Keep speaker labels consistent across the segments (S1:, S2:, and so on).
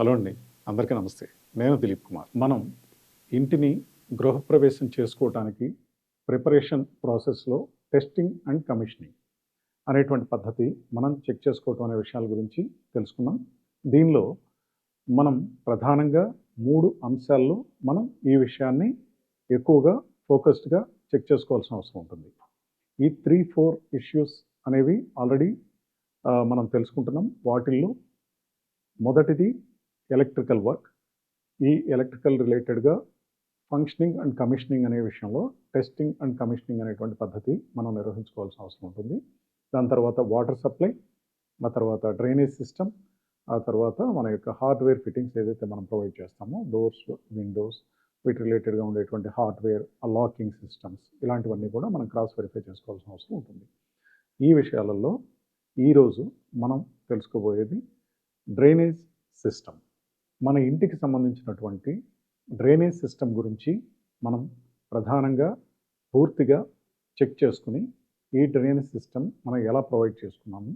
S1: Hello అండి. అందరికీ నమస్తే. నేను దిలీప్ కుమార్. మనం ఇంటిని గృహప్రవేశం చేసుకోవడానికి ప్రిపరేషన్ ప్రాసెస్లో టెస్టింగ్ అండ్ కమిషనింగ్ అనేటువంటి పద్ధతి మనం చెక్ చేసుకోవటం అనే విషయాల గురించి తెలుసుకున్నాం దీనిలో మనం ప్రధానంగా మూడు అంశాల్లో మనం ఈ విషయాన్ని ఎక్కువగా ఫోకస్డ్గా చెక్ చేసుకోవాల్సిన అవసరం ఉంటుంది. ఈ త్రీ ఫోర్ ఇష్యూస్ అనేవి ఆల్రెడీ మనం తెలుసుకుంటున్నాం. వాటిల్లో మొదటిది ఎలక్ట్రికల్ వర్క్ ఈ ఎలక్ట్రికల్ రిలేటెడ్గా ఫంక్షనింగ్ అండ్ కమిషనింగ్ అనే విషయంలో టెస్టింగ్ అండ్ కమిషనింగ్ అనేటువంటి పద్ధతి మనం నిర్వహించుకోవాల్సిన అవసరం ఉంటుంది. దాని తర్వాత వాటర్ సప్లై ఆ తర్వాత డ్రైనేజ్ సిస్టమ్ ఆ తర్వాత మన యొక్క హార్డ్వేర్ ఫిట్టింగ్స్ ఏదైతే మనం ప్రొవైడ్ చేస్తామో డోర్స్ విండోస్ వీటి రిలేటెడ్గా ఉండేటువంటి హార్డ్వేర్ లాకింగ్ సిస్టమ్స్ ఇలాంటివన్నీ కూడా మనం క్రాస్ వెరిఫై చేసుకోవాల్సిన అవసరం ఉంటుంది. ఈ విషయాలలో ఈరోజు మనం తెలుసుకోబోయేది డ్రైనేజ్ సిస్టమ్ మన ఇంటికి సంబంధించినటువంటి డ్రైనేజ్ సిస్టమ్ గురించి మనం ప్రధానంగా పూర్తిగా చెక్ చేసుకుని ఈ డ్రైనేజ్ సిస్టమ్ మనం ఎలా ప్రొవైడ్ చేసుకున్నాము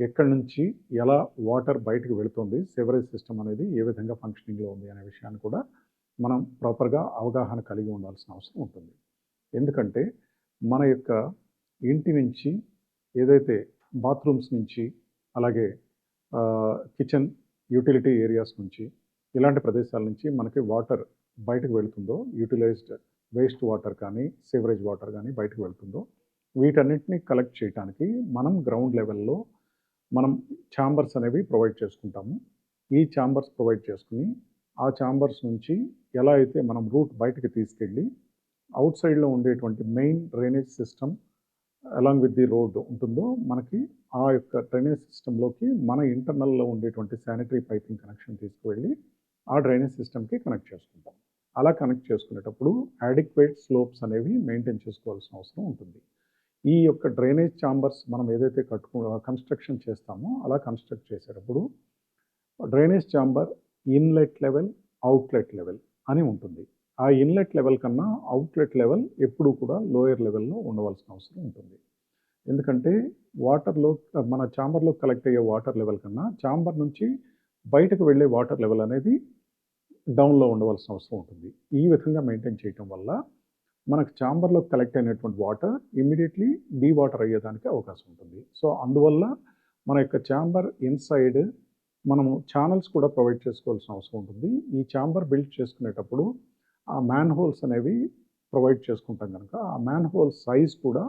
S1: ఎక్కడి నుంచి ఎలా వాటర్ బయటకు వెళుతుంది సెవరేజ్ సిస్టమ్ అనేది ఏ విధంగా ఫంక్షనింగ్లో ఉంది అనే విషయాన్ని కూడా మనం ప్రాపర్గా అవగాహన కలిగి ఉండాల్సిన అవసరం ఉంటుంది. ఎందుకంటే మన యొక్క ఇంటి నుంచి ఏదైతే బాత్రూమ్స్ నుంచి అలాగే కిచెన్ యూటిలిటీ ఏరియాస్ నుంచి ఇలాంటి ప్రదేశాల నుంచి మనకి వాటర్ బయటకు వెళుతుందో యూటిలైజ్డ్ వేస్ట్ వాటర్ కానీ సివరేజ్ వాటర్ కానీ బయటకు వెళ్తుందో వీటన్నిటిని కలెక్ట్ చేయడానికి మనం గ్రౌండ్ లెవెల్లో మనం ఛాంబర్స్ అనేవి ప్రొవైడ్ చేసుకుంటాము. ఈ ఛాంబర్స్ ప్రొవైడ్ చేసుకుని ఆ ఛాంబర్స్ నుంచి ఎలా అయితే మనం రూట్ బయటకు తీసుకెళ్ళి అవుట్ సైడ్లో ఉండేటువంటి main drainage system along with the road ఉంటుందో మనకి ఆ యొక్క డ్రైనేజ్ సిస్టంలోకి మన ఇంటర్నల్లో ఉండేటువంటి శానిటరీ పైపింగ్ కనెక్షన్ తీసుకువెళ్ళి ఆ డ్రైనేజ్ సిస్టమ్కి కనెక్ట్ చేసుకుంటాం. అలా కనెక్ట్ చేసుకునేటప్పుడు యాడిక్వేట్ స్లోప్స్ అనేవి మెయింటైన్ చేసుకోవాల్సిన అవసరం ఉంటుంది. ఈ యొక్క డ్రైనేజ్ ఛాంబర్స్ మనం ఏదైతే కట్టుకు కన్స్ట్రక్షన్ చేస్తామో అలా కన్స్ట్రక్ట్ చేసేటప్పుడు drainage chamber inlet level outlet level అని ఉంటుంది. ఆ ఇన్లెట్ లెవెల్ కన్నా అవుట్లెట్ లెవెల్ ఎప్పుడూ కూడా లోయర్ లెవెల్లో ఉండవలసిన అవసరం ఉంటుంది. ఎందుకంటే వాటర్లో మన ఛాంబర్లో కలెక్ట్ అయ్యే వాటర్ లెవెల్ కన్నా ఛాంబర్ నుంచి బయటకు వెళ్ళే వాటర్ లెవెల్ అనేది డౌన్లో ఉండవలసిన అవసరం ఉంటుంది. ఈ విధంగా మెయింటైన్ చేయటం వల్ల మనకు ఛాంబర్లో కలెక్ట్ అయినటువంటి వాటర్ ఇమ్మీడియట్లీ డీ వాటర్ అయ్యేదానికి అవకాశం ఉంటుంది. సో అందువల్ల మన యొక్క ఛాంబర్ ఇన్సైడ్ మనము ఛానల్స్ కూడా ప్రొవైడ్ చేసుకోవాల్సిన అవసరం ఉంటుంది. ఈ ఛాంబర్ బిల్డ్ చేసుకునేటప్పుడు ఆ మ్యాన్ హోల్స్ అనేవి ప్రొవైడ్ చేసుకుంటాం కనుక ఆ మ్యాన్ హోల్ సైజ్ కూడా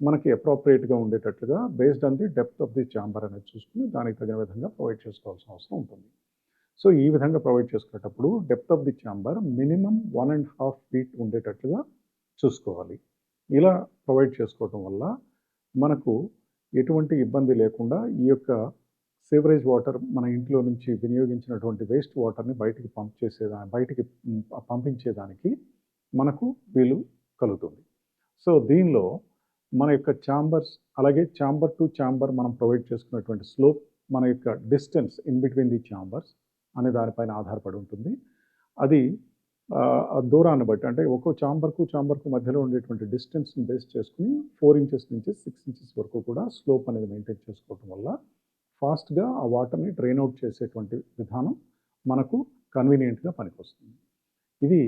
S1: మనకి అప్రోప్రియేట్గా ఉండేటట్లుగా based on the depth of the chamber అనేది చూసుకుని దానికి తగిన విధంగా ప్రొవైడ్ చేసుకోవాల్సిన అవసరం ఉంటుంది. సో ఈ విధంగా ప్రొవైడ్ చేసుకునేటప్పుడు depth of the chamber minimum one and half feet ఉండేటట్లుగా చూసుకోవాలి. ఇలా ప్రొవైడ్ చేసుకోవటం వల్ల మనకు ఎటువంటి ఇబ్బంది లేకుండా ఈ యొక్క సేవరేజ్ వాటర్ మన ఇంట్లో నుంచి వినియోగించినటువంటి వేస్ట్ వాటర్ని బయటికి పంప్ చేసేదా బయటికి పంపించేదానికి మనకు వీలు కలుగుతుంది. సో దీనిలో మన యొక్క ఛాంబర్స్ అలాగే ఛాంబర్ టు ఛాంబర్ మనం ప్రొవైడ్ చేసుకున్నటువంటి స్లోప్ మన యొక్క distance in between the chambers అనే దానిపైన ఆధారపడి ఉంటుంది. అది దూరాన్ని బట్టి అంటే ఒక్కో చాంబర్కు చాంబర్కు మధ్యలో ఉండేటువంటి డిస్టెన్స్ని బేస్ చేసుకుని ఫోర్ ఇంచెస్ నుంచి సిక్స్ ఇంచెస్ వరకు కూడా స్లోప్ అనేది మెయింటైన్ చేసుకోవటం వల్ల ఫాస్ట్గా ఆ వాటర్ని డ్రైన్ అవుట్ చేసేటువంటి విధానం మనకు కన్వీనియంట్గా పనికొస్తుంది. ఇది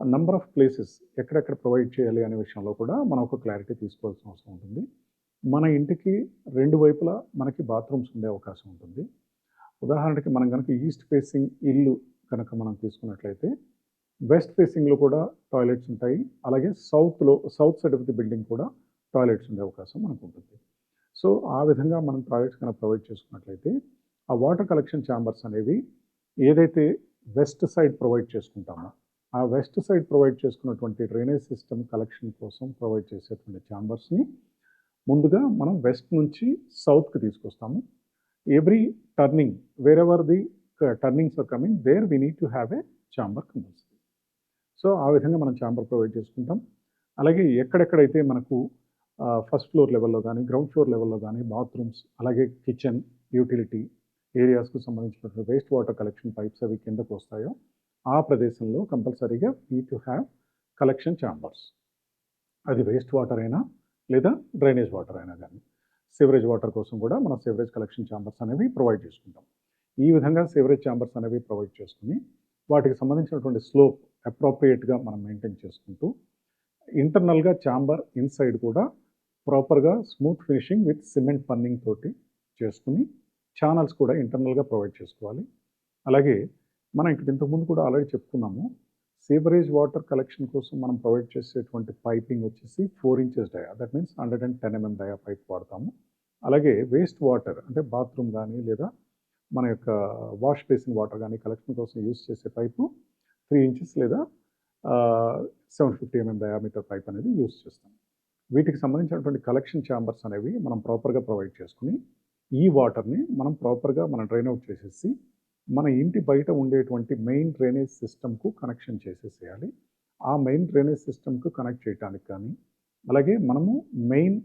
S1: నంబర్ ఆఫ్ ప్లేసెస్ ఎక్కడెక్కడ ప్రొవైడ్ చేయాలి అనే విషయంలో కూడా మనం ఒక క్లారిటీ తీసుకోవాల్సిన అవసరం ఉంటుంది. మన ఇంటికి రెండు వైపులా మనకి బాత్రూమ్స్ ఉండే అవకాశం ఉంటుంది. ఉదాహరణకి మనం కనుక ఈస్ట్ ఫేసింగ్ ఇల్లు కనుక మనం తీసుకున్నట్లయితే వెస్ట్ ఫేసింగ్లో కూడా టాయిలెట్స్ ఉంటాయి. అలాగే సౌత్లో south side of the building కూడా టాయిలెట్స్ ఉండే అవకాశం మనకు ఉంటుంది సో ఆ విధంగా మనం టాయిలెట్స్ కనుక ప్రొవైడ్ చేసుకున్నట్లయితే ఆ వాటర్ కలెక్షన్ ఛాంబర్స్ అనేవి ఏదైతే వెస్ట్ సైడ్ ప్రొవైడ్ చేసుకుంటామో ఆ వెస్ట్ సైడ్ ప్రొవైడ్ చేసుకున్నటువంటి డ్రైనేజ్ సిస్టమ్ కలెక్షన్ కోసం ప్రొవైడ్ చేసేటువంటి ఛాంబర్స్ని ముందుగా మనం వెస్ట్ నుంచి సౌత్కి తీసుకొస్తాము. Every turning wherever the turnings are coming there we need to have a chamber compulsory so ఆ విధంగా మనం ఛాంబర్ ప్రొవైడ్ చేసుకుంటాం. అలాగే ఎక్కడెక్కడైతే మనకు ఫస్ట్ ఫ్లోర్ లెవెల్లో కానీ గ్రౌండ్ ఫ్లోర్ లెవెల్లో కానీ బాత్రూమ్స్ అలాగే కిచెన్ యూటిలిటీ ఏరియాస్కు సంబంధించినటువంటి వేస్ట్ వాటర్ కలెక్షన్ పైప్స్ అవి కిందకు వస్తాయో ఆ ప్రదేశంలో కంపల్సరీగా we to have collection chambers అది వేస్ట్ వాటర్ అయినా లేదా డ్రైనేజ్ వాటర్ అయినా కానీ. సివరేజ్ వాటర్ కోసం కూడా మనం సివరేజ్ కలెక్షన్ ఛాంబర్స్ అనేవి ప్రొవైడ్ చేసుకుంటాం. ఈ విధంగా సేవరేజ్ ఛాంబర్స్ అనేవి ప్రొవైడ్ చేసుకుని వాటికి సంబంధించినటువంటి స్లోప్ అప్రోప్రియేట్గా మనం మెయింటైన్ చేసుకుంటూ ఇంటర్నల్గా ఛాంబర్ ఇన్సైడ్ కూడా ప్రాపర్గా smooth finishing with cement punning తోటి చేసుకుని ఛానల్స్ కూడా ఇంటర్నల్గా ప్రొవైడ్ చేసుకోవాలి. అలాగే మనం ఇక్కడ ఇంతకుముందు కూడా ఆల్రెడీ చెప్పుకున్నాము సీవరేజ్ వాటర్ కలెక్షన్ కోసం మనం ప్రొవైడ్ చేసేటువంటి పైపింగ్ వచ్చేసి four inches dia that means hundred and ten MM dia pipe వాడతాము. అలాగే వేస్ట్ వాటర్ అంటే బాత్రూమ్ కానీ లేదా మన యొక్క వాష్ బేసిన్ వాటర్ కానీ కలెక్షన్ కోసం యూస్ చేసే పైపు త్రీ ఇంచెస్ లేదా seven fifty MM diameter pipe అనేది యూస్ చేస్తాం వీటికి సంబంధించినటువంటి కలెక్షన్ ఛాంబర్స్ అనేవి మనం ప్రాపర్గా ప్రొవైడ్ చేసుకుని ఈ వాటర్ని మనం ప్రాపర్గా మనం డ్రైన్ అవుట్ చేసేసి మన ఇంటి బయట ఉండేటువంటి మెయిన్ డ్రైనేజ్ సిస్టమ్కు కనెక్షన్ చేసేసేయాలి. ఆ మెయిన్ డ్రైనేజ్ సిస్టమ్కు కనెక్ట్ చేయడానికి కానీ అలాగే మనము మెయిన్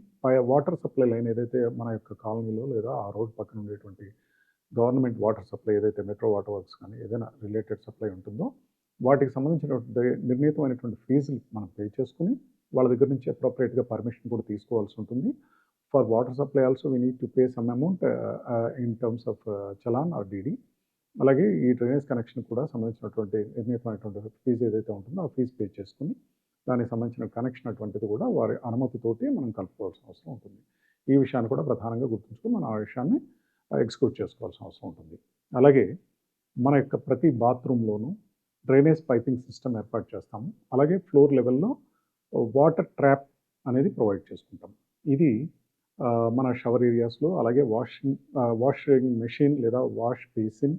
S1: వాటర్ సప్లై లైన్ ఏదైతే మన యొక్క కాలనీలో లేదా ఆ రోడ్ పక్కన ఉండేటువంటి గవర్నమెంట్ వాటర్ సప్లై ఏదైతే మెట్రో వాటర్ వర్క్స్ కానీ ఏదైనా రిలేటెడ్ సప్లై ఉంటుందో వాటికి సంబంధించినటువంటి నిర్ణీతమైనటువంటి ఫీజులు మనం పే చేసుకుని వాళ్ళ దగ్గర నుంచి అప్రోప్రియేట్గా పర్మిషన్ కూడా తీసుకోవాల్సి ఉంటుంది. For water supply also we need to pay some amount in terms of challan or DD అలాగే ఈ డ్రైనేజ్ కనెక్షన్ కూడా సంబంధించినటువంటి నిర్ణీతమైనటువంటి ఫీజు ఏదైతే ఉంటుందో ఆ ఫీజు పే చేసుకుని దానికి సంబంధించిన కనెక్షన్ అటువంటిది కూడా వారి అనుమతితోటి మనం కలుపుకోవాల్సిన అవసరం ఉంటుంది. ఈ విషయాన్ని కూడా ప్రధానంగా గుర్తుంచుకొని మనం ఆ విషయాన్ని ఎగ్జిక్యూట్ చేసుకోవాల్సిన అవసరం ఉంటుంది. అలాగే మన యొక్క ప్రతి బాత్రూంలోనూ డ్రైనేజ్ పైపింగ్ సిస్టమ్ ఏర్పాటు చేస్తాము. అలాగే ఫ్లోర్ లెవెల్లో వాటర్ ట్రాప్ అనేది ప్రొవైడ్ చేసుకుంటాం. ఇది మన షవర్ ఏరియాస్లో అలాగే వాషింగ్ వాషింగ్ మెషిన్ లేదా వాష్ బేసిన్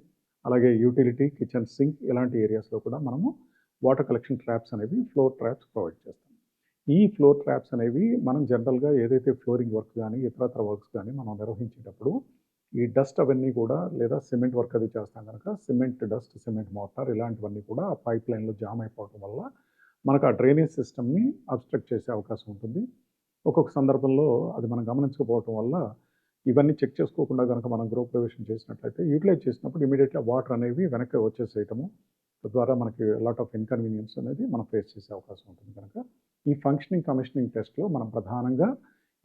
S1: అలాగే యూటిలిటీ కిచెన్ సింక్ ఇలాంటి ఏరియాస్లో కూడా మనము వాటర్ కలెక్షన్ ట్రాప్స్ అనేవి ఫ్లోర్ ట్రాప్స్ ప్రొవైడ్ చేస్తాం. ఈ ఫ్లోర్ ట్రాప్స్ అనేవి మనం జనరల్గా ఏదైతే ఫ్లోరింగ్ వర్క్ కానీ ఇతరత్ర వర్క్స్ కానీ మనం నిర్వహించేటప్పుడు ఈ డస్ట్ అవన్నీ కూడా లేదా సిమెంట్ వర్క్ అది చేస్తాం కనుక సిమెంట్ డస్ట్ సిమెంట్ మోటార్ ఇలాంటివన్నీ కూడా ఆ పైప్ లైన్లో జామ్ అయిపోవడం వల్ల మనకు ఆ డ్రైనేజ్ సిస్టమ్ని అబ్స్ట్రక్ట్ చేసే అవకాశం ఉంటుంది. ఒక్కొక్క సందర్భంలో అది మనం గమనించకపోవటం వల్ల ఇవన్నీ చెక్ చేసుకోకుండా కనుక మనం గృహ ప్రవేశం చేసినట్లయితే యూటిలైజ్ చేసినప్పుడు ఇమీడియట్గా వాటర్ అనేవి వెనక్కి వచ్చేసేయటము. తద్వారా మనకి లాట్ ఆఫ్ ఇన్కన్వీనియన్స్ అనేది మనం ఫేస్ చేసే అవకాశం ఉంటుంది కనుక ఈ ఫంక్షనింగ్ కమిషనింగ్ టెస్ట్లో మనం ప్రధానంగా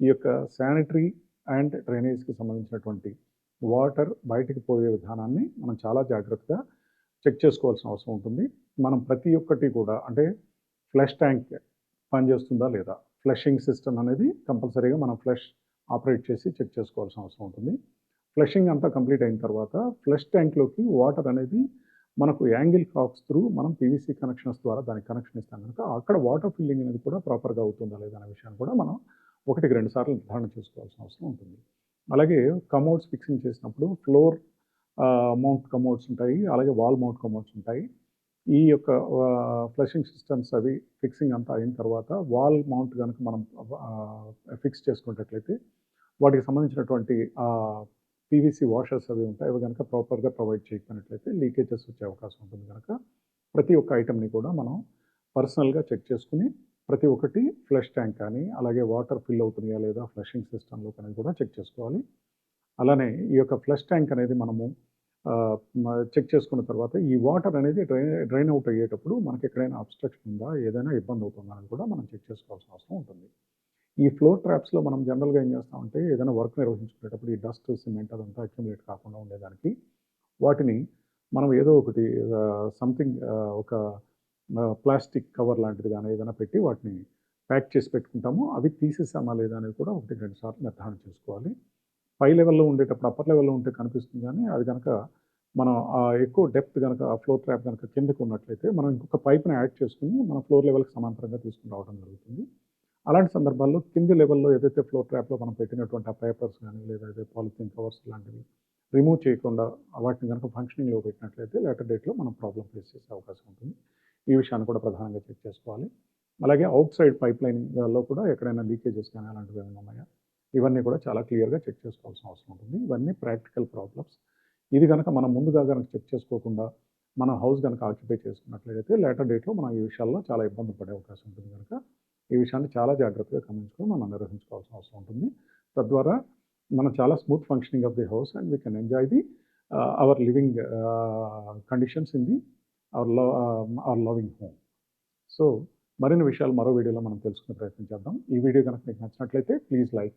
S1: ఈ యొక్క శానిటరీ అండ్ డ్రైనేజ్కి సంబంధించినటువంటి వాటర్ బయటికి పోయే విధానాన్ని మనం చాలా జాగ్రత్తగా చెక్ చేసుకోవాల్సిన అవసరం ఉంటుంది. మనం ప్రతి ఒక్కటి కూడా అంటే ఫ్లష్ ట్యాంక్ పనిచేస్తుందా లేదా? ఫ్లషింగ్ సిస్టమ్ అనేది కంపల్సరీగా మనం ఫ్లష్ ఆపరేట్ చేసి చెక్ చేసుకోవాల్సిన అవసరం ఉంటుంది. ఫ్లషింగ్ అంతా కంప్లీట్ అయిన తర్వాత ఫ్లష్ ట్యాంక్లోకి వాటర్ అనేది మనకు యాంగిల్ కాక్స్ త్రూ మనం పీవీసీ కనెక్షన్స్ ద్వారా దానికి కనెక్షన్ ఇస్తాం కనుక అక్కడ వాటర్ ఫిల్లింగ్ అనేది కూడా ప్రాపర్గా అవుతుందా లేదా అనే విషయాన్ని కూడా మనం ఒకటికి రెండు సార్లు నిర్ధారణ చేసుకోవాల్సిన అవసరం ఉంటుంది. అలాగే కమోడ్స్ ఫిక్సింగ్ చేసినప్పుడు ఫ్లోర్ మౌంట్ కమోడ్స్ ఉంటాయి. అలాగే వాల్ మౌంట్ కమోడ్స్ ఉంటాయి. ఈ యొక్క ఫ్లషింగ్ సిస్టమ్స్ అవి ఫిక్సింగ్ అంతా అయిన తర్వాత వాల్ మౌంట్ కనుక మనం ఫిక్స్ చేసుకున్నట్లయితే వాటికి సంబంధించినటువంటి పీవీసీ వాషర్స్ అవి ఉంటాయి. అవి కనుక ప్రాపర్గా ప్రొవైడ్ చేయకపోయినట్లయితే లీకేజెస్ వచ్చే అవకాశం ఉంటుంది కనుక ప్రతి ఒక్క ఐటమ్ని కూడా మనం పర్సనల్గా చెక్ చేసుకుని ప్రతి ఒక్కటి ఫ్లష్ ట్యాంక్ కానీ అలాగే వాటర్ ఫిల్ అవుతున్నాయా లేదా ఫ్లషింగ్ సిస్టంలో కానీ కూడా చెక్ చేసుకోవాలి. అలానే ఈ యొక్క ఫ్లష్ ట్యాంక్ అనేది మనము చెక్ చేసుకున్న తర్వాత ఈ వాటర్ అనేది డ్రైన్ డ్రైన్ అవుట్ అయ్యేటప్పుడు మనకి ఎక్కడైనా అబ్స్ట్రక్షన్ ఉందా? ఏదైనా ఇబ్బంది అవుతుందా అని కూడా మనం చెక్ చేసుకోవాల్సిన అవసరం ఉంటుంది. ఈ ఫ్లోర్ ట్రాప్స్లో మనం జనరల్గా ఏం చేస్తామంటే ఏదైనా వర్క్ నిర్వహించుకునేటప్పుడు ఈ డస్ట్ సిమెంట్ అదంతా అక్యుములేట్ కాకుండా ఉండేదానికి వాటిని మనం ఏదో ఒకటి సంథింగ్ ఒక ప్లాస్టిక్ కవర్ లాంటిది కానీ ఏదైనా పెట్టి వాటిని ప్యాక్ చేసి పెట్టుకుంటాము. అవి తీసేసామా లేదా అనేది కూడా ఒకటి రెండు సార్లు నిర్ధారణ చేసుకోవాలి. పై లెవెల్లో ఉండేటప్పుడు అప్పర్ లెవెల్లో ఉంటే కనిపిస్తుంది కానీ అది కనుక మనం ఎక్కువ డెప్త్ కనుక ఆ ఫ్లోర్ ట్రాప్ కనుక కిందకు ఉన్నట్లయితే మనం ఇంకొక పైప్ని యాడ్ చేసుకుని మన ఫ్లోర్ లెవెల్కి సమాంతరంగా తీసుకుని రావడం జరుగుతుంది. అలాంటి సందర్భాల్లో కింది లెవెల్లో ఏదైతే ఫ్లోర్ ట్రాప్లో మనం పెట్టినటువంటి ఆ పేపర్స్ కానీ లేదా అయితే పాలిథిన్ కవర్స్ లాంటివి రిమూవ్ చేయకుండా వాటిని కనుక ఫంక్షనింగ్లో పెట్టినట్లయితే లేటర్ డేట్లో మనం ప్రాబ్లం ఫేస్ చేసే అవకాశం ఉంటుంది. ఈ విషయాన్ని కూడా ప్రధానంగా చెక్ చేసుకోవాలి. అలాగే అవుట్ సైడ్ పైప్ లైన్లో కూడా ఎక్కడైనా లీకేజెస్ కానీ అలాంటివి ఏమైనా ఉన్నాయా? ఇవన్నీ కూడా చాలా క్లియర్గా చెక్ చేసుకోవాల్సిన అవసరం ఉంటుంది. ఇవన్నీ ప్రాక్టికల్ ప్రాబ్లమ్స్ ఇది కనుక మనం ముందుగా కనుక చెక్ చేసుకోకుండా మన హౌస్ కనుక ఆక్యుపై చేసుకున్నట్లయితే లేటర్ డేట్లో మనం ఈ విషయాల్లో చాలా ఇబ్బంది పడే అవకాశం ఉంటుంది కనుక ఈ విషయాన్ని చాలా జాగ్రత్తగా గమనించుకొని మనం నిర్వహించుకోవాల్సిన అవసరం ఉంటుంది. తద్వారా మనం చాలా smooth functioning of the house and we can enjoy the our living conditions in the our love our loving home so మరిన్ని విషయాలు మరో వీడియోలో మనం తెలుసుకునే ప్రయత్నం చేద్దాం. ఈ వీడియో కనుక మీకు నచ్చినట్లయితే please like